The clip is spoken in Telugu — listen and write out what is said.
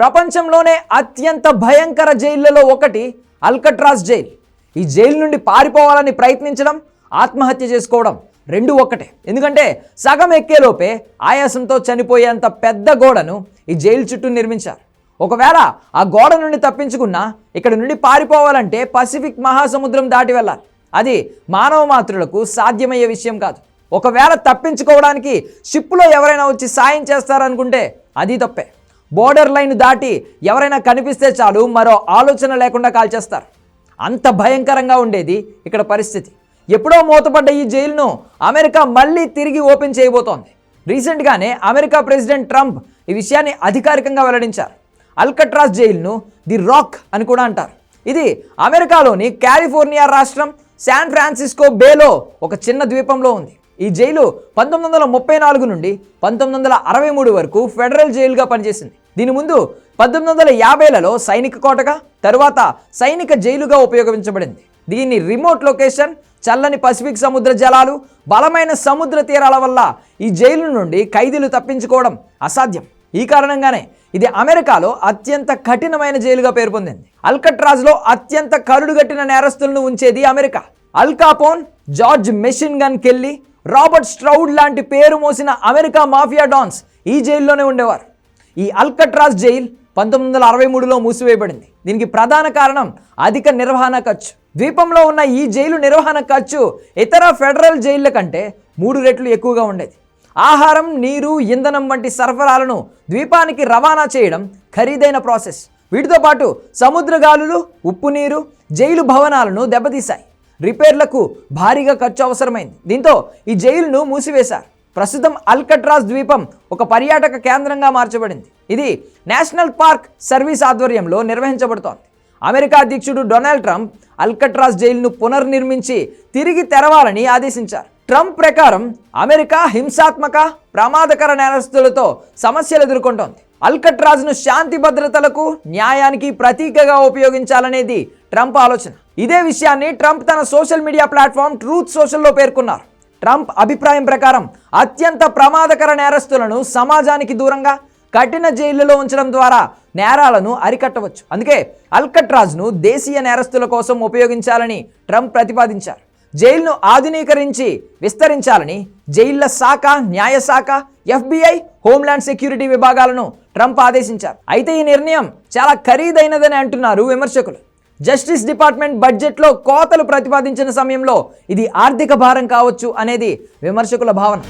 ప్రపంచంలోనే అత్యంత భయంకర జైళ్ళలో ఒకటి అల్కట్రాస్ జైల్. ఈ జైలు నుండి పారిపోవాలని ప్రయత్నించడం ఆత్మహత్య చేసుకోవడం రెండు ఒక్కటే. ఎందుకంటే సగం ఎక్కేలోపే ఆయాసంతో చనిపోయేంత పెద్ద గోడను ఈ జైలు చుట్టూ నిర్మించారు. ఒకవేళ ఆ గోడ నుండి తప్పించుకున్నా ఇక్కడ నుండి పారిపోవాలంటే పసిఫిక్ మహాసముద్రం దాటి వెళ్ళాలి. అది మానవ మాతృలకు సాధ్యమయ్యే విషయం కాదు. ఒకవేళ తప్పించుకోవడానికి షిప్లో ఎవరైనా వచ్చి సాయం చేస్తారనుకుంటే అది తప్పే. బోర్డర్ లైన్ దాటి ఎవరైనా కనిపిస్తే చాలు మరో ఆలోచన లేకుండా కాల్చేస్తారు అంత భయంకరంగా ఉండేది ఇక్కడ పరిస్థితి. ఎప్పుడో మూతపడ్డ ఈ జైలును అమెరికా మళ్ళీ తిరిగి ఓపెన్ చేయబోతోంది. రీసెంట్గానే అమెరికా ప్రెసిడెంట్ ట్రంప్ ఈ విషయాన్ని అధికారికంగా వెల్లడించారు. అల్కట్రాస్ జైలును ది రాక్ అని కూడా అంటారు. ఇది అమెరికాలోని కాలిఫోర్నియా రాష్ట్రం శాన్ ఫ్రాన్సిస్కో బేలో ఒక చిన్న ద్వీపంలో ఉంది. ఈ జైలు పంతొమ్మిది వందల ముప్పై నాలుగు నుండి పంతొమ్మిది వందల అరవై మూడు వరకు ఫెడరల్ జైలుగా పనిచేసింది. దీని ముందు పంతొమ్మిది వందల యాభైలలో సైనిక కోటగా తరువాత సైనిక జైలుగా ఉపయోగించబడింది. దీని రిమోట్ లొకేషన్ చల్లని పసిఫిక్ సముద్ర జలాలు బలమైన సముద్ర తీరాల వల్ల ఈ జైలు నుండి ఖైదీలు తప్పించుకోవడం అసాధ్యం. ఈ కారణంగానే ఇది అమెరికాలో అత్యంత కఠినమైన జైలుగా పేరు పొందింది. అల్కట్రాజ్లో అత్యంత కరుడుగట్టిన నేరస్తులను ఉంచేది America. Al Capone George machine gun Kelly Robert Stroud లాంటి పేరు మోసిన అమెరికా మాఫియా డాన్స్ ఈ జైల్లోనే ఉండేవారు. ఈ అల్కట్రాస్ జైల్ పంతొమ్మిది వందల అరవై మూడులో మూసివేయబడింది. దీనికి ప్రధాన కారణం అధిక నిర్వహణ ఖర్చు. ద్వీపంలో ఉన్న ఈ జైలు నిర్వహణ ఖర్చు ఇతర ఫెడరల్ జైళ్ళ కంటే మూడు రెట్లు ఎక్కువగా ఉండేది. ఆహారం నీరు ఇంధనం వంటి సరఫరాలను ద్వీపానికి రవాణా చేయడం ఖరీదైన ప్రాసెస్. వీటితో పాటు సముద్రగాలులు ఉప్పు నీరు జైలు భవనాలను దెబ్బతీశాయి. రిపేర్లకు భారీగా ఖర్చు అవసరమైంది. దీంతో ఈ జైలును మూసివేశారు. ప్రస్తుతం అల్కట్రాస్ ద్వీపం ఒక పర్యాటక కేంద్రంగా మార్చబడింది. ఇది నేషనల్ పార్క్ సర్వీస్ ఆధ్వర్యంలో నిర్వహించబడుతోంది. అమెరికా అధ్యక్షుడు డొనాల్డ్ ట్రంప్ అల్కట్రాస్ జైలును పునర్నిర్మించి తిరిగి తెరవాలని ఆదేశించారు. ట్రంప్ ప్రకారం అమెరికా హింసాత్మక ప్రమాదకర నేరస్తులతో సమస్యలు ఎదుర్కొంటోంది. అల్కట్రాజ్ను శాంతి భద్రతలకు న్యాయానికి ప్రతీకగా ఉపయోగించాలనేది ట్రంప్ ఆలోచన. ఇదే విషయాన్ని ట్రంప్ తన సోషల్ మీడియా ప్లాట్ఫామ్ ట్రూత్ సోషల్లో పేర్కొన్నారు. ట్రంప్ అభిప్రాయం ప్రకారం అత్యంత ప్రమాదకర నేరస్తులను సమాజానికి దూరంగా కఠిన జైళ్ళలో ఉంచడం ద్వారా నేరాలను అరికట్టవచ్చు. అందుకే అల్కట్రాజ్ను దేశీయ నేరస్తుల కోసం ఉపయోగించాలని ట్రంప్ ప్రతిపాదించారు. జైలును ఆధునీకరించి విస్తరించాలని జైళ్ళ శాఖ న్యాయశాఖ ఎఫ్బిఐ హోంల్యాండ్ సెక్యూరిటీ విభాగాలను ట్రంప్ ఆదేశించారు. అయితే ఈ నిర్ణయం చాలా ఖరీదైనదని అంటున్నారు విమర్శకులు. జస్టిస్ డిపార్ట్మెంట్ బడ్జెట్లో కోతలు ప్రతిపాదించిన సమయంలో ఇది ఆర్థిక భారం కావచ్చు అనేది విమర్శకుల భావన.